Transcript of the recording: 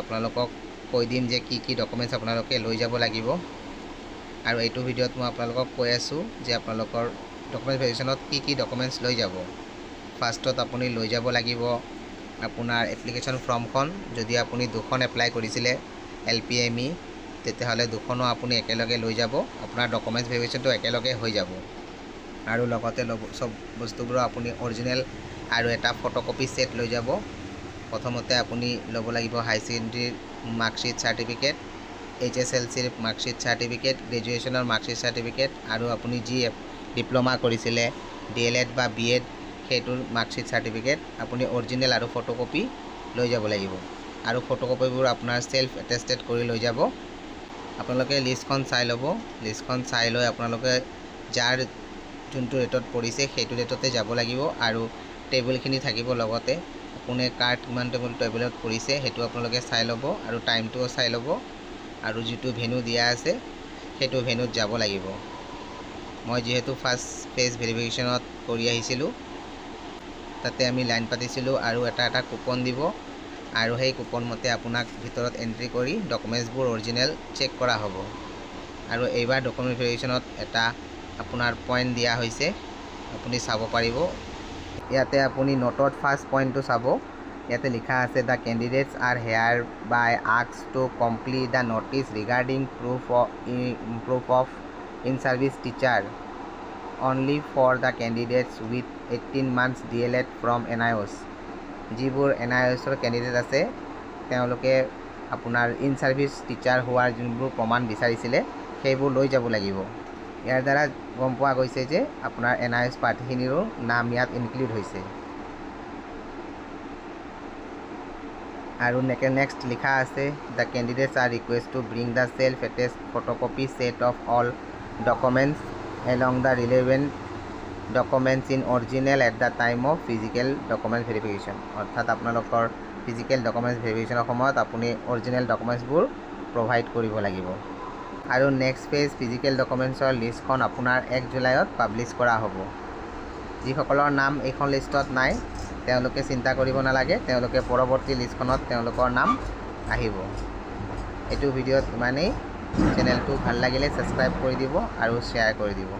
আপোনালোকক কৈ দিম যে কি কি ডকুমেণ্টছ আপোনালোকে লৈ যাব লাগিব। আৰু এইটো ভিডিঅ'ত মই আপোনালোকক কৈ আছোঁ যে আপোনালোকৰ ডকুমেণ্ট ভেৰিফিকেশ্যনত কি কি ডকুমেণ্টছ লৈ যাব। ফাৰ্ষ্টত আপুনি লৈ যাব লাগিব আপোনাৰ এপ্লিকেশ্যন ফৰ্মখন যদি আপুনি দুখন এপ্লাই কৰিছিলে এল পি এম ই তেতিয়াহ'লে দুখনো আপুনি একেলগে লৈ যাব। আপোনাৰ ডকুমেণ্টছ ভেৰিফিকেশ্যনটো একেলগে হৈ যাব। আৰু লগতে ল'ব চব বস্তুবোৰৰ আপুনি অৰিজিনেল আৰু এটা ফটোকপি ছেট লৈ যাব। প্ৰথমতে আপুনি ল'ব লাগিব high ছেকেণ্ডেৰীৰ marksheet certificate H S L চিৰ মাৰ্কশ্বিট চাৰ্টিফিকেট গ্ৰেজুৱেশ্যনৰ মাৰ্কশ্বিট চাৰ্টিফিকেট আৰু আপুনি যি ডিপ্ল'মা কৰিছিলে ডি এল এড বা বি এড সেইটোৰ মাৰ্কশ্বিট চাৰ্টিফিকেট আপুনি অৰিজিনেল আৰু ফটোকপি লৈ যাব লাগিব। আৰু ফটোকপিবোৰ আপোনাৰ ছেল্ফ এটেষ্টেড কৰি লৈ যাব। আপোনালোকে লিষ্টখন চাই ল'ব। লিষ্টখন চাই লৈ আপোনালোকে যাৰ যোনটো ৰেটত পৰিছে সেইটো ৰেটতে যাব লাগিব। আৰু টেবুলখিনি থাকিব লগতে কোনে কাৰ কিমান টেবুল টেবুলত পৰিছে সেইটো আপোনালোকে চাই ল'ব আৰু টাইমটোও চাই ল'ব আৰু যিটো ভেনু দিয়া আছে সেইটো ভেনুত যাব লাগিব। মই যিহেতু ফাৰ্ষ্ট ফেজ ভেৰিফিকেশ্যনত কৰি আহিছিলোঁ তাতে আমি লাইন পাতিছিলোঁ আৰু এটা এটা কুপন দিব আৰু সেই কুপন মতে আপোনাক ভিতৰত এণ্ট্ৰি কৰি ডকুমেণ্টছবোৰ অৰিজিনেল চেক কৰা হ'ব। আৰু এইবাৰ ডকুমেণ্ট ভেৰিফিকেশ্যনত এটা আপোনাৰ পইণ্ট দিয়া হৈছে আপুনি চাব পাৰিব। ইয়াতে আপুনি নোটত ফাৰ্ষ্ট পইণ্টটো চাব। ইয়াতে লিখা আছে the candidates are hair by আক্স to complete the notice regarding proof proof of in service teacher only for the candidates with eighteen months D El Ed from N I O S যিবোৰ N আই অ'ছৰ candidate আছে তেওঁলোকে আপোনাৰ in service teacher হোৱাৰ যোনবোৰ প্ৰমাণ বিচাৰিছিলে সেইবোৰ লৈ যাব লাগিব। ইয়াৰ দ্বাৰা গম পোৱা গৈছে যে আপোনাৰ এন আই এছ প্ৰাৰ্থীখিনিৰো নাম ইয়াত ইনক্লুড হৈছে। আৰু নেকে নেক্সট লিখা আছে the candidates are request to bring the self attach photocopy set of all documents along the relevant documents in original at the time of physical document verification অৰ্থাৎ আপোনালোকৰ physical documents ভেৰিফিকেশ্যনৰ সময়ত আপুনি original ডকুমেণ্টছবোৰ provide কৰিব লাগিব। আৰু next page physical ডকুমেণ্টছৰ লিষ্টখন আপোনাৰ এক জুলাইত পাব্লিছ কৰা হ'ব। যিসকলৰ নাম এইখন লিষ্টত নাই তেওঁলোকে চিন্তা কৰিব নালাগে তেওঁলোকে পৰৱৰ্তী লিষ্টখনত তেওঁলোকৰ নাম আহিব। এইটো ভিডিঅ'ত ইমানেই। চেনেলটো ভাল লাগিলে ছাবস্ক্ৰাইব কৰি দিব আৰু শ্বেয়াৰ কৰি দিব।